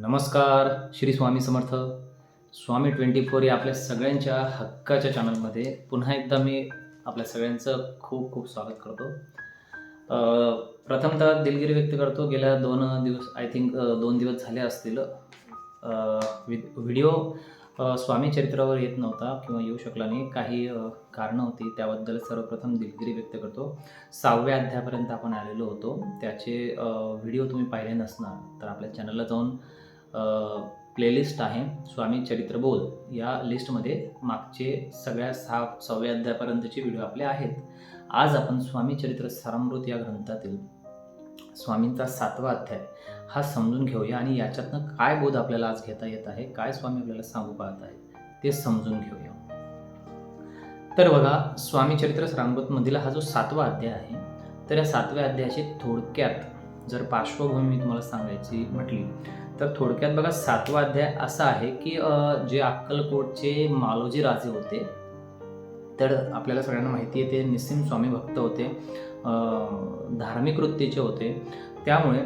नमस्कार Shri Swami Samarth. Swami twenty four या आपल्या सगळ्यांच्या हक्काच्या चॅनलमध्ये पुन्हा एकदा मी आपल्या सगळ्यांचं खूप खूप स्वागत करतो. प्रथमतः दिलगिरी व्यक्त करतो गेल्या दोन दिवस आय थिंक दोन दिवस झाले असतील. वि- व्हिडिओ स्वामी चरित्रावर येत नव्हता किंवा येऊ शकला नाही. काही कारणं होती त्याबद्दल सर्वप्रथम दिलगिरी व्यक्त करतो. सहाव्या अध्यायापर्यंत आपण आलेलो होतो. त्याचे व्हिडिओ तुम्ही पाहिले नसणार तर आपल्या चॅनलला जाऊन प्लेलिस्ट आहे स्वामी चरित्रबोध या लिस्टमध्ये मागचे सगळ्या सहा सहाव्या अध्यायापर्यंतचे व्हिडिओ आपले आहेत. आज आपण स्वामी चरित्र सारामृत या ग्रंथातील स्वामींचा सातवा अध्याय हा समजून घेऊया आणि याच्यातनं काय बोध आपल्याला आज घेता येत आहे काय स्वामी आपल्याला सांगू पाहत आहे ते समजून घेऊया. तर बघा स्वामी चरित्र सारामृतमधील हा जो सातवा अध्याय आहे तर या सातव्या अध्यायाची थोडक्यात जर पार्श्वभूमी मी तुम्हाला सांगायची म्हटली तर थोडक्यात बघा सातवा अध्याय असा आहे की जे अक्कलकोटचे मालोजी राजे होते तर आपल्याला सगळ्यांना माहिती आहे ते निस्सिम स्वामी भक्त होते धार्मिक वृत्तीचे होते. त्यामुळे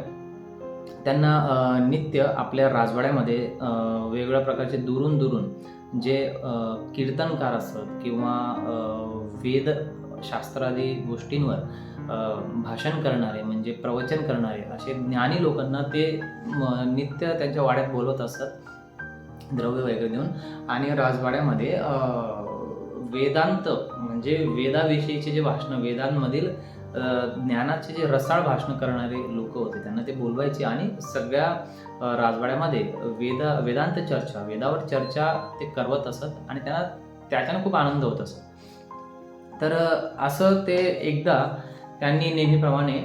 त्यांना नित्य आपल्या राजवाड्यामध्ये वेगवेगळ्या प्रकारचे दुरून दुरून जे कीर्तनकार असतात किंवा वेद शास्त्रादी गोष्टींवर भाषण करणारे म्हणजे प्रवचन करणारे असे ज्ञानी लोकांना ते नित्य त्यांच्या वाड्यात बोलवत असतात. द्रव्य वगैरे देऊन. आणि राजवाड्यामध्ये वेदांत म्हणजे वेदाविषयीचे जे भाषणं वेदांमधील ज्ञानाचे जे रसाळ भाषणं करणारे लोक होते त्यांना ते बोलवायचे. आणि सगळ्या राजवाड्यामध्ये वेद वेदांत चर्चा वेदावर चर्चा ते करवत असत. आणि त्यांना त्याच्यानं खूप आनंद होत असत. तर असं ते एकदा त्यांनी नेहमीप्रमाणे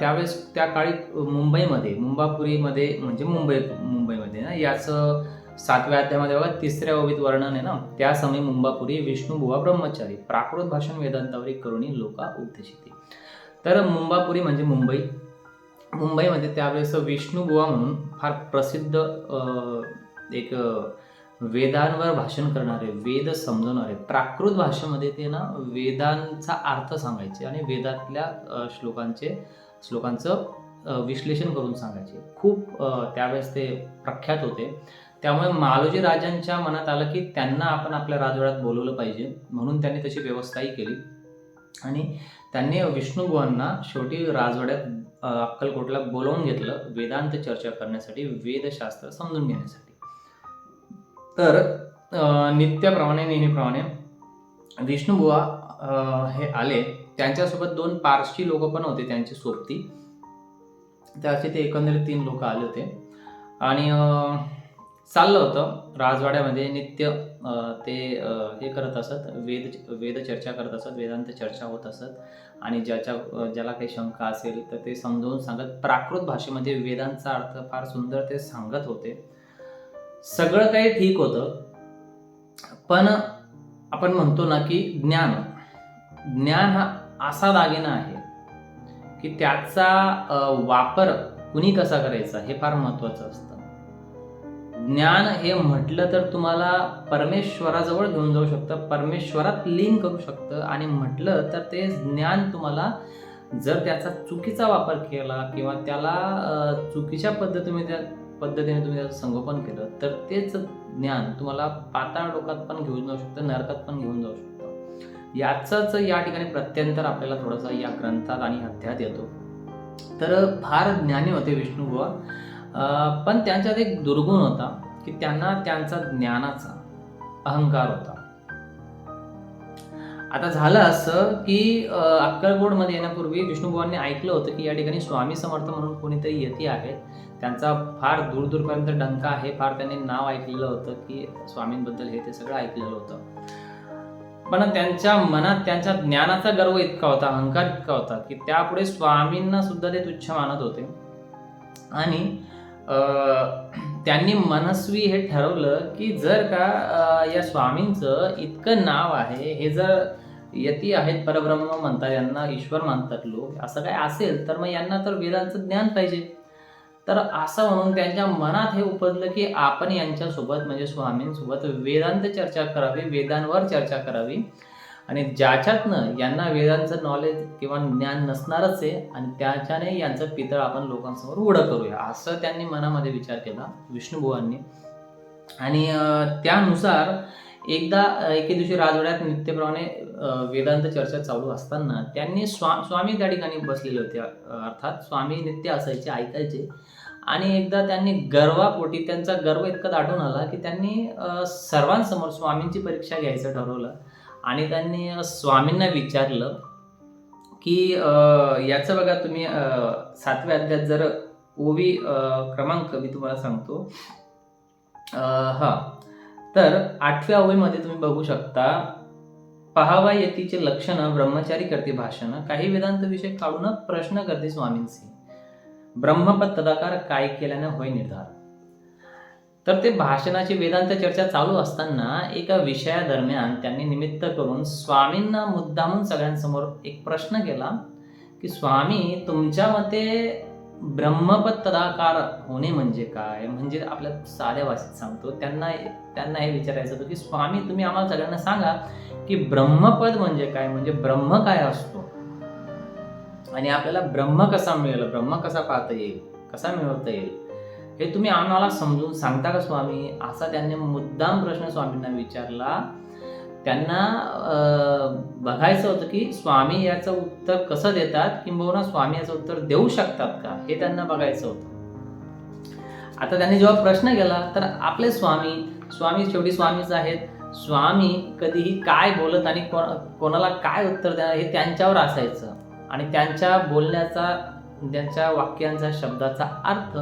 त्यावेळेस त्या काळी मुंबईमध्ये मुंबापुरीमध्ये म्हणजे मुंबई मुंबईमध्ये ना याचं सातव्या अध्यायामध्ये बघा तिसऱ्या ओवीत वर्णन आहे ना त्या समय मुंबापुरी विष्णुबुवा ब्रह्मचारी प्राकृत भाषण वेदांतावरी करुणी लोका उपदेशिते तर मुंबापुरी म्हणजे मुंबई. मुंबईमध्ये त्यावेळेस विष्णुबुवा म्हणून फार प्रसिद्ध एक वेदांवर भाषण करणारे वेद समजवणारे प्राकृत भाषेमध्ये ते ना वेदांचा अर्थ सांगायचे आणि वेदातल्या श्लोकांचे श्लोकांचं विश्लेषण करून सांगायचे. खूप त्यावेळेस ते प्रख्यात होते. त्यामुळे मालोजी राजांच्या मनात आलं की त्यांना आपण आपल्या राजवाड्यात बोलवलं पाहिजे म्हणून त्यांनी तशी व्यवस्थाही केली. आणि त्यांनी विष्णुबुवांना शेवटी राजवाड्यात अक्कलकोटला बोलवून घेतलं वेदांत चर्चा करण्यासाठी वेदशास्त्र समजून घेण्यासाठी. तर नित्याप्रमाणे नेहमीप्रमाणे विष्णुबुवा हे आले. त्यांच्यासोबत दोन पारशी लोक पण होते त्यांची सोबती. त्याचे ते एकंदरीत तीन लोक आले होते. आणि चाललं होतं राजवाड्यामध्ये नित्य ते हे करत असत वेद वेद चर्चा करत असत वेदांत चर्चा होत असत. आणि ज्याच्या ज्याला काही शंका असेल तर ते समजावून सांगत. प्राकृत भाषेमध्ये वेदांचा अर्थ फार सुंदर ते सांगत होते. सगळं काही ठीक होतं. पण आपण म्हणतो ना की ज्ञान. ज्ञान हा असा दागिना आहे की त्याचा वापर कुणी कसा करायचा हे फार महत्वाचं असतं. ज्ञान हे म्हटलं तर तुम्हाला परमेश्वराजवळ घेऊन जाऊ शकतं परमेश्वरात लीन करू शकतं आणि म्हटलं तर ते ज्ञान तुम्हाला जर त्याचा चुकीचा वापर केला किंवा त्याला चुकीच्या पद्धतीने त्या पद्धतीने तुम्ही त्याचं संगोपन केलं तर तेच ज्ञान तुम्हाला पाताळ डोकात पण घेऊन जाऊ शकतं नरकात पण घेऊन जाऊ शकतं. याचाच या ठिकाणी प्रत्यंतर आपल्याला थोडंसं या ग्रंथात आणि अध्यात येतो. तर फार ज्ञानी होते विष्णुबुवा पण त्यांच्यात एक दुर्गुण होता की त्यांना त्यांचा ज्ञानाचा अहंकार होता. आता झालं असं की अं, अक्कलकोटमध्ये येण्यापूर्वी विष्णुबुवांनी ऐकलं होतं की या ठिकाणी स्वामी समर्थ म्हणून कोणीतरी येते आहेत. त्यांचा फार दूरदूरपर्यंत डंका आहे. फार त्यांनी नाव ऐकलेलं होतं की स्वामींबद्दल हे ते सगळं ऐकलेलं होतं. पण त्यांच्या मनात त्यांच्या ज्ञानाचा गर्व इतका होता अहंकार इतका होता की त्यापुढे स्वामींना सुद्धा ते तुच्छ मानत होते. आणि त्यांनी मनस्वी हे ठरवलं की जर का या स्वामींचं इतकं नाव आहे हे जर यती आहेत परब्रह्म म्हणतात यांना ईश्वर मानतात लोक. असं काय असेल तर मग यांना तर वेदांचं ज्ञान पाहिजे. तर असं म्हणून त्यांच्या मनात हे उपजलं की आपण यांच्यासोबत म्हणजे स्वामींसोबत वेदांत चर्चा करावी वेदांवर चर्चा करावी. आणि ज्याच्यातनं यांना वेदांचं नॉलेज किंवा ज्ञान नसणारच आहे आणि त्याच्याने यांचं पितळ आपण लोकांसमोर उघडं करूया. असं त्यांनी मनामध्ये विचार केला विष्णुभुवांनी आणि त्यानुसार एकदा एके दिवशी राजवाड्यात नित्यप्रमाणे वेदांत चर्चा चालू असताना त्यांनी स्वा स्वामी त्या ठिकाणी बसलेले होते अर्थात स्वामी नित्य असायचे ऐकायचे. आणि एकदा त्यांनी गर्वापोटी त्यांचा गर्व इतका दाटून आला की त्यांनी सर्वांसमोर स्वामींची परीक्षा घ्यायचं ठरवलं. आणि त्यांनी स्वामींना विचारलं की याचं बघा तुम्ही सातव्या अध्यात जर ओवी क्रमांक मी तुम्हाला सांगतो. हा तर आठव्या ओळीमध्ये तुम्ही बघू शकता पहावा येतीचे लक्षण ब्रह्मचारी करते भाषण काही वेदांत विषय काढून प्रश्न करते स्वामींशी ब्रह्मपद तदाकार काय केल्यानं होय निर्धार. तर ते भाषणाची वेदांत चर्चा चालू असताना एका विषयादरम्यान त्यांनी निमित्त करून स्वामींना मुद्दामून सगळ्यांसमोर एक प्रश्न केला की स्वामी तुमच्या मते ब्रह्मपद तदाकार होणे म्हणजे काय? म्हणजे आपल्या साध्या भाषेत सांगतो. त्यांना त्यांना हे विचारायचं होतं की स्वामी तुम्ही आम्हाला सगळ्यांना सांगा की ब्रह्मपद म्हणजे काय? म्हणजे ब्रह्म काय असतो? आणि आपल्याला ब्रह्म कसा मिळेल? ब्रह्म कसा पाहता येईल? कसा मिळवता येईल? हे तुम्ही आम्हाला समजून सांगता का स्वामी? असा त्यांनी मुद्दाम प्रश्न स्वामींना विचारला. त्यांना अं, बघायचं होतं की स्वामी याचं उत्तर कसं देतात किंबहुना स्वामी याचं उत्तर देऊ शकतात का? हे त्यांना बघायचं होतं. आता त्यांनी जेव्हा प्रश्न केला तर आपले स्वामी स्वामी शेवटी स्वामीच आहेत. स्वामी कधीही काय बोलत आणि को- कोणाला काय उत्तर देणार हे त्यांच्यावर असायचं. आणि त्यांच्या बोलण्याचा त्यांच्या वाक्यांचा शब्दाचा अर्थ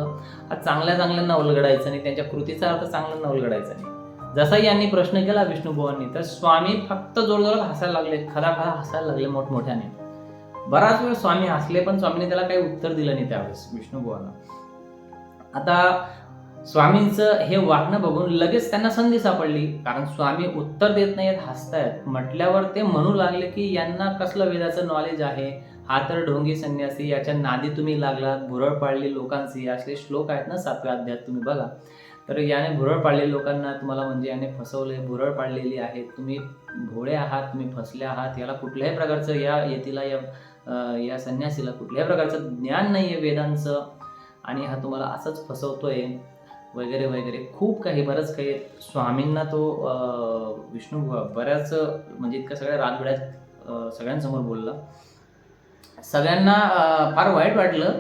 हा चांगल्या चांगल्यांना उलगडायचा नाही त्यांच्या कृतीचा अर्थ चांगल्यांना उलगडायचा. नाही जसा यांनी प्रश्न केला विष्णुभुवांनी तर स्वामी फक्त जोरजोरात हसायला लागले खरा खरा हसायला लागले मोठमोठ्याने. बराच वेळ स्वामी हसले पण स्वामीने त्याला काही उत्तर दिलं नाही त्यावेळेस विष्णुभुवांना आता स्वामींचं हे वागणं बघून लगेच त्यांना संधी सापडली कारण स्वामी उत्तर देत नाहीत हसतायत. म्हटल्यावर ते म्हणू लागले की यांना कसलं वेदाचं नॉलेज आहे? हा तर ढोंगी संन्यासी याच्या नादी तुम्ही लागलात भुरळ पाळली लोकांची असे श्लोक आहेत ना सातव्या अध्यात तुम्ही बघा. तर याने भुरळ पाडलेल्या लोकांना तुम्हाला म्हणजे याने फसवले भुरळ पाडलेली आहे. तुम्ही भोळे आहात तुम्ही फसले आहात याला कुठल्याही प्रकारचं या येतीला या या संन्यासीला कुठल्याही प्रकारचं ज्ञान नाही आहे वेदांचं. आणि हा तुम्हाला असंच फसवतोय वगैरे वगैरे. खूप काही बरंच काही. स्वामींना तो विष्णू बऱ्याच म्हणजे इतक्या सगळ्या राजगड्यात सगळ्यांसमोर बोलला. सगळ्यांना फार वाईट वाटलं.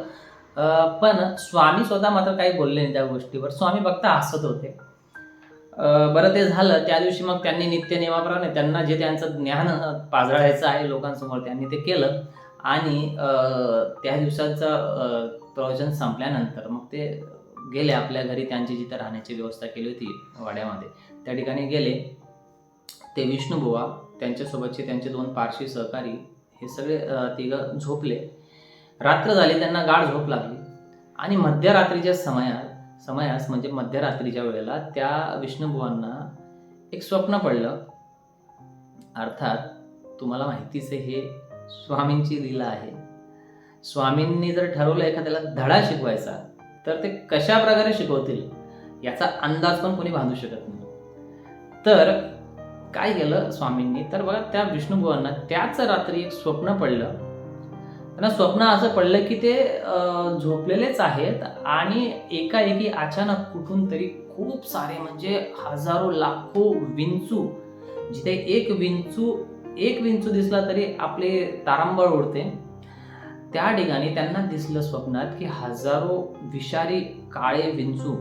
पण स्वामी स्वतः मात्र काही बोलले नाही त्या गोष्टीवर. स्वामी फक्त हसत होते. बरं ते झालं. त्या दिवशी मग त्यांनी नित्य नियमाप्रमाणे त्यांना जे त्यांचं ज्ञान पाजळायचं आहे लोकांसमोर त्यांनी ते केलं. आणि त्या दिवसाचं प्रवचन संपल्यानंतर मग ते गेले आपल्या घरी. त्यांची जिथं राहण्याची व्यवस्था केली होती वाड्यामध्ये. त्या ठिकाणी गेले. ते विष्णुबुवा त्यांच्यासोबतचे त्यांचे दोन पारशी सहकारी हे सगळे तिघं झोपले. रात्र झाली त्यांना गाढ झोप लागली. आणि मध्यरात्रीच्या समयात समयास म्हणजे मध्यरात्रीच्या वेळेला त्या विष्णुबुवांना एक स्वप्न पडलं. अर्थात तुम्हाला माहितीच आहे हे स्वामींची लीला आहे. स्वामींनी जर ठरवलं एखाद्याला धडा शिकवायचा तर ते कशा प्रकारे शिकवतील याचा अंदाज पण कोणी बांधू शकत नाही. तर काय केलं स्वामींनी? तर बघा त्या विष्णुबुवांना त्याच रात्री एक स्वप्न पडलं. त्यांना स्वप्न असं पडलं की ते झोपलेलेच आहेत आणि एकाएकी अचानक कुठून तरी खूप सारे म्हणजे हजारो लाखो विंचू जिथे एक विंचू एक विंचू दिसला तरी आपले तारांबळ उडते. त्या ठिकाणी त्यांना दिसलं स्वप्नात की हजारो विषारी काळे विंचू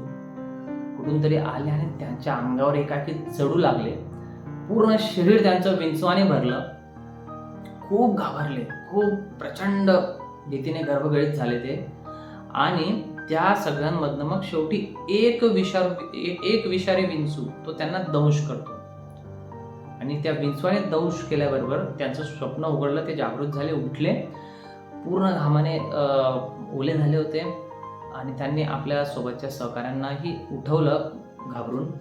कुठून तरी आले आणि त्यांच्या अंगावर एकाकी चढू लागले. पूर्ण शरीर त्यांचं विंचवाने भरलं. खूप घाबरले खूप प्रचंड भीतीने गर्भगळीत झाले ते. आणि त्या सगळ्यांमधनं मग शेवटी एक विषारू एक एक विषारी विंचू तो त्यांना दंश करतो. आणि त्या विंचवाने दंश केल्याबरोबर त्यांचं स्वप्न उघडलं ते जागृत झाले उठले. पूर्ण घामाने अं, ओले झाले होते. आणि त्यांनी आपल्या सोबतच्या सहकाऱ्यांनाही उठवलं घाबरून.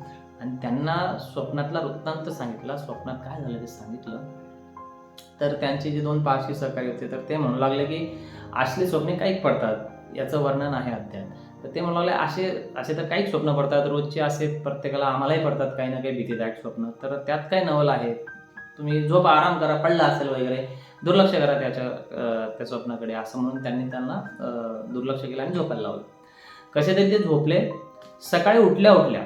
आणि त्यांना स्वप्नातला वृत्तांत सांगितला. स्वप्नात काय झालं ते सांगितलं. तर त्यांचे जे दोन पाचशे सहकारी होते तर ते म्हणू लागले की असले स्वप्ने काही पडतात. याचं वर्णन आहे अध्यात तर ते म्हणू लागले असे असे तर काहीच स्वप्न पडतात. रोजचे असे प्रत्येकाला आम्हालाही पडतात काही ना काही भीतीदायक स्वप्न. तर त्यात काय नवल आहे? तुम्ही झोप आराम करा पडला असेल वगैरे दुर्लक्ष करा त्याच्या त्या स्वप्नाकडे असं म्हणून त्यांनी त्यांना दुर्लक्ष केलं आणि झोपायला लावलं. कसे तरी ते झोपले. सकाळी उठल्या उठल्या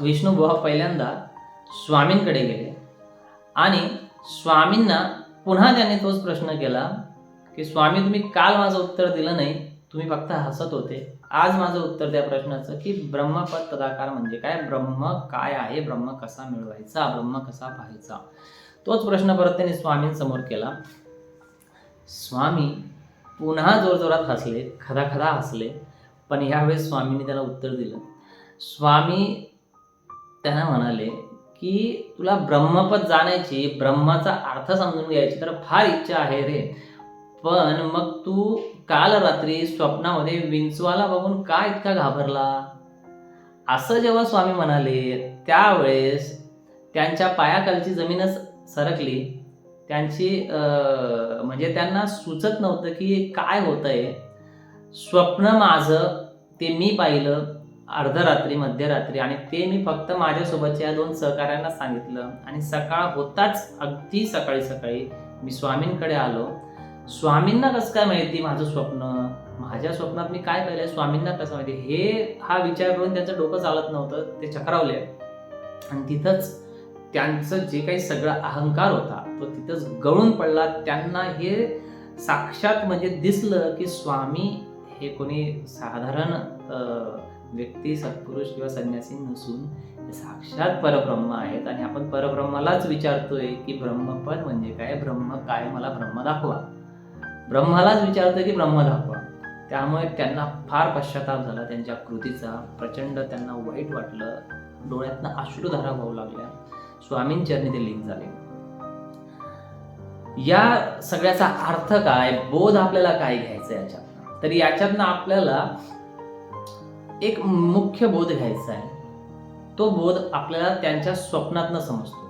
विष्णू बुवा पहिल्यांदा स्वामींकडे गेले आणि स्वामींना पुन्हा त्यांनी तोच प्रश्न केला की स्वामी तुम्ही काल माझं उत्तर दिलं नाही तुम्ही फक्त हसत होते. आज माझं उत्तर त्या प्रश्नाचं की ब्रह्मपद तदाकार म्हणजे काय? ब्रह्म काय आहे? ब्रह्म कसा मिळवायचा? ब्रह्म कसा पाहायचा? तोच प्रश्न परत त्यांनी स्वामींसमोर केला. स्वामी पुन्हा जोरजोरात हसले खदा खदा हसले पण ह्यावेळेस स्वामींनी त्याला उत्तर दिलं. स्वामी त्यांना म्हणाले की तुला ब्रह्मपद जाण्याची ब्रह्माचा अर्थ समजून घ्यायची तर फार इच्छा आहे रे. पण मग तू काल रात्री स्वप्नामध्ये विंचवाला बघून का इतका घाबरला? असं जेव्हा स्वामी म्हणाले त्यावेळेस त्यांच्या पायाखालची जमीनच सरकली. त्यांची म्हणजे त्यांना सुचत नव्हतं की काय होतंय. स्वप्न माझं ते मी पाहिलं. अर्धरात्री मध्यरात्री आणि ते मी फक्त माझ्यासोबतच्या या दोन सहकाऱ्यांना सांगितलं. आणि सकाळ होताच अगदी सकाळी सकाळी मी स्वामींकडे आलो. स्वामींना कसं काय माहिती माझं स्वप्न? माझ्या स्वप्नात मी काय पाहिलं स्वामींना कसं माहिती? हे हा विचार करून त्यांचं डोकं चालत नव्हतं. ते चक्रावले. आणि तिथंच त्यांचं जे काही सगळा अहंकार होता तो तिथंच गळून पडला. त्यांना हे साक्षात म्हणजे दिसलं की स्वामी हे कोणी साधारण व्यक्ती सत्पुरुष किंवा संन्यासी नसून साक्षात परब्रह्म आहेत. आणि आपण परब्रह्मालाच विचारतोय की ब्रह्मपद म्हणजे काय? ब्रह्म काय? मला ब्रह्म दाखवा. ब्रह्मालाच विचारतोय की ब्रह्म दाखवा. त्यामुळे त्यांना फार पश्चाताप झाला. त्यांच्या कृतीचा प्रचंड त्यांना वाईट वाटलं. डोळ्यातनं अश्रुधारा वाहू लागल्या. स्वामींचरणी ते लीन झाले. या सगळ्याचा अर्थ काय? बोध आपल्याला काय घ्यायचा याच्यात तर याच्यातनं आपल्याला एक मुख्य बोध घ्यायचा आहे. तो बोध आपल्याला त्यांच्या स्वप्नातनं समजतो.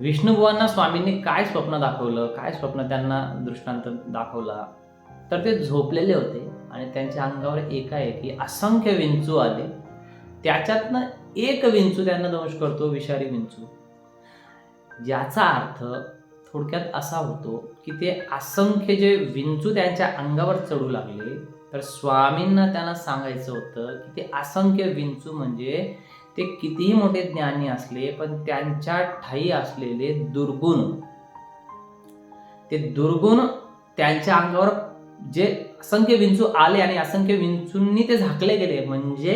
विष्णुबुवांना स्वामींनी काय स्वप्न दाखवलं काय स्वप्न त्यांना दृष्टांत दाखवला तर ते झोपलेले होते आणि त्यांच्या अंगावर एकाएकी असंख्य विंचू आले. त्याच्यातनं एक विंचू त्यांना दंश करतो विषारी विंचू. ज्याचा अर्थ थोडक्यात असा होतो की ते असंख्य जे विंचू त्यांच्या अंगावर चढू लागले तर स्वामींना त्यांना सांगायचं होतं की ते असंख्य विंचू म्हणजे ते कितीही मोठे ज्ञानी असले पण त्यांच्या ठाई असलेले दुर्गुण. ते दुर्गुण त्यांच्या अंगावर जे असंख्य विंचू आले आणि असंख्य विंचूंनी ते झाकले गेले म्हणजे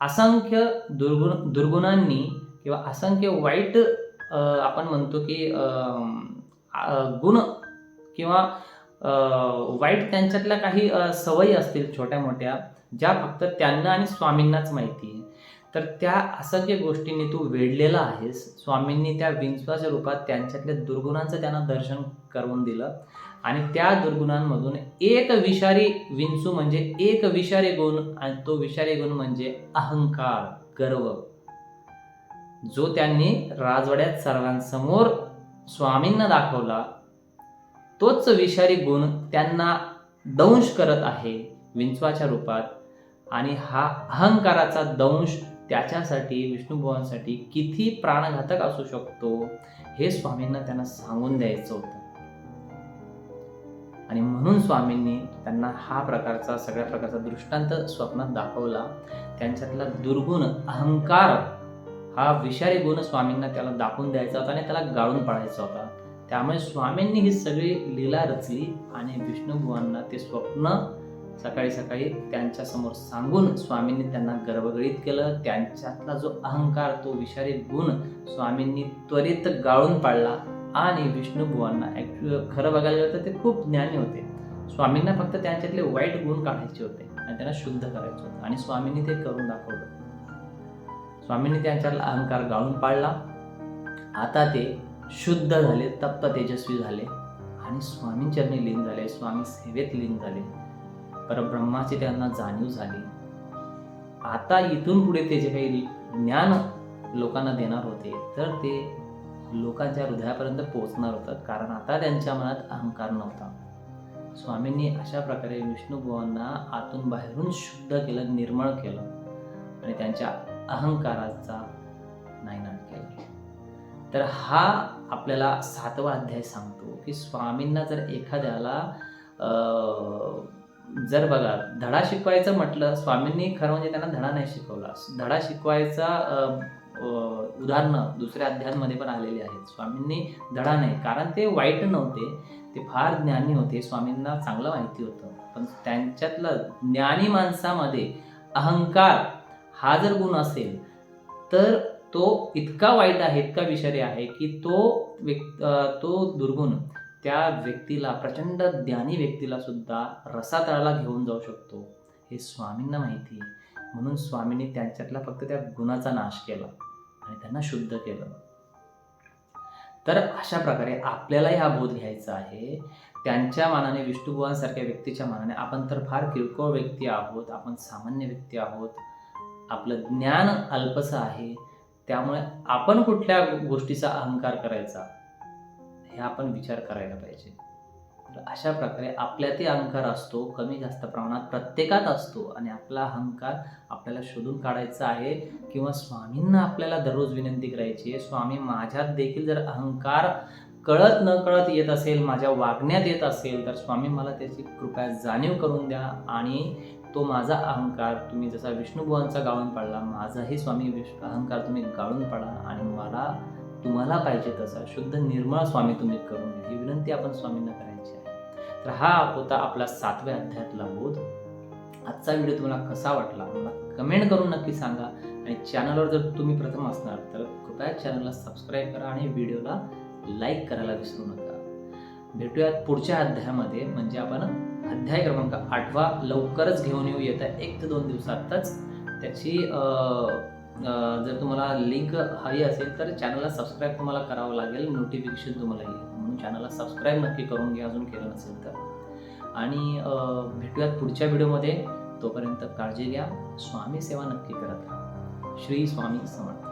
असंख्य दुर्गुण दुर्गुणांनी किंवा असंख्य वाईट अं, आपण म्हणतो की अं, गुण किंवा वाईट त्यांच्यातल्या काही सवयी असतील छोट्या मोठ्या ज्या फक्त त्यांना आणि स्वामींनाच माहिती आहे तर त्या असंख्य गोष्टींनी तू वेढलेला आहेस. स्वामींनी त्या विंचवाच्या रूपात त्यांच्यातल्या दुर्गुणांचं त्यांना दर्शन करून दिलं. आणि त्या दुर्गुणांमधून एक विषारी विंचू म्हणजे एक विषारी गुण आणि तो विषारी गुण म्हणजे अहंकार गर्व. जो त्यांनी राजवाड्यात सर्वांसमोर स्वामींना दाखवला तोच विषारी गुण त्यांना दंश करत आहे विंचवाच्या रूपात. आणि हा अहंकाराचा दंश त्याच्यासाठी विष्णुभुवांसाठी किती प्राणघातक असू शकतो हे स्वामींना त्यांना सांगून द्यायचं होतं. आणि म्हणून स्वामींनी त्यांना हा प्रकारचा सगळ्या प्रकारचा दृष्टांत स्वप्नात दाखवला. त्यांच्यातला दुर्गुण अहंकार हा विषारी गुण स्वामींना त्याला दाखवून द्यायचा होता आणि त्याला गाळून पाडायचा होता. त्यामुळे स्वामींनी ही सगळी लीला रचली आणि विष्णुभुवांना ते स्वप्न सकाळी सकाळी त्यांच्यासमोर सांगून स्वामींनी त्यांना गर्भगळीत केलं. त्यांच्यातला जो अहंकार तो विषारी गुण स्वामींनी त्वरित गाळून पाडला आणि विष्णुभुवांना ॲक्च्युअल खरं बघायला गेलं तर ते खूप ज्ञानी होते. स्वामींना फक्त त्यांच्यातले वाईट गुण काढायचे होते आणि त्यांना शुद्ध करायचं होतं आणि स्वामींनी ते करून दाखवलं. स्वामींनी त्यांच्यातला अहंकार गाळून पाडला. आता ते शुद्ध झाले तप्त तेजस्वी झाले आणि स्वामींचरणी लीन झाले स्वामी सेवेत लीन झाले. परब्रह्माची त्यांना जाणीव झाली. आता इथून पुढे ते जे काही ज्ञान लोकांना देणार होते तर ते लोकांच्या हृदयापर्यंत पोहोचणार होतं कारण आता त्यांच्या मनात अहंकार नव्हता. स्वामींनी अशा प्रकारे विष्णुभुवांना आतून बाहेरून शुद्ध केलं निर्मळ केलं आणि त्यांच्या अहंकाराचा नायनाट केला. तर हा आपल्याला सातवा अध्याय सांगतो की स्वामींना जर एखाद्याला जर बघा धडा शिकवायचं म्हटलं स्वामींनी खरं म्हणजे त्यांना धडा नाही शिकवला. धडा शिकवायचा उदाहरणं दुसऱ्या अध्यायांमध्ये पण आलेली आहेत. स्वामींनी धडा नाही कारण ते वाईट नव्हते ते फार ज्ञानी होते स्वामींना चांगलं माहिती होतं. पण त्यांच्यातलं ज्ञानी माणसामध्ये अहंकार हा जर गुण असेल तर तो इतका वाईट आहे इतका विषारी आहे की तो व्यक् तो दुर्गुण त्या व्यक्तीला प्रचंड ज्ञानी व्यक्तीला सुद्धा रसातळाला घेऊन जाऊ शकतो हे स्वामींना माहिती आहे. म्हणून स्वामींनी त्यांच्यातला फक्त त्या गुणाचा नाश केला आणि त्यांना शुद्ध केलं. तर अशा प्रकारे आपल्यालाही हा बोध घ्यायचा आहे. त्यांच्या मानाने विष्णुभुवांसारख्या व्यक्तीच्या मानाने आपण तर फार किरकोळ व्यक्ती आहोत आपण सामान्य व्यक्ती आहोत. आपलं ज्ञान अल्पसं आहे. त्यामुळे आपण कुठल्या गोष्टीचा अहंकार करायचा हे आपण विचार करायला पाहिजे. तर अशा प्रकारे आपल्यातही अहंकार असतो कमी जास्त प्रमाणात प्रत्येकात असतो आणि आपला अहंकार आपल्याला शोधून काढायचा आहे किंवा स्वामींना आपल्याला दररोज विनंती करायची आहे स्वामी माझ्यात देखील जर अहंकार कळत न कळत येत असेल माझ्या वागण्यात येत असेल तर स्वामी मला त्याची कृपया जाणीव करून द्या आणि तो माझा अहंकार तुम्ही जसा विष्णुभुवांचा गाळून पाडला माझाही स्वामी विष्णू अहंकार तुम्ही गाळून पाडा आणि मला तुम्हाला पाहिजे तसा शुद्ध निर्मळ स्वामी तुम्ही करून द्या ही विनंती आपण स्वामींना करायची आहे. तर हा होता आपला सातव्या अध्यायातला बोध. आजचा व्हिडिओ तुम्हाला कसा वाटला मला कमेंट करून नक्की सांगा. आणि चॅनलवर जर तुम्ही प्रथम असणार तर कृपया चॅनलला सबस्क्राईब करा आणि व्हिडिओला लाईक करायला विसरू नका. भेटूयात पुढच्या अध्यायामध्ये. म्हणजे आपण अध्याय क्रमांक आठवा लवकरच घेऊन येऊ येत्या एक ते दोन दिवसातच त्याची जर तुम्हाला लिंक हवी असेल तर चॅनलला सबस्क्राईब तुम्हाला करावं लागेल. नोटिफिकेशन तुम्हाला येईल. म्हणून चॅनलला सबस्क्राईब नक्की करून घ्या अजून केलं नसेल तर. आणि भेटूयात पुढच्या व्हिडिओमध्ये. तोपर्यंत काळजी घ्या. स्वामी सेवा नक्की करत राहा. श्री स्वामी समर्थ.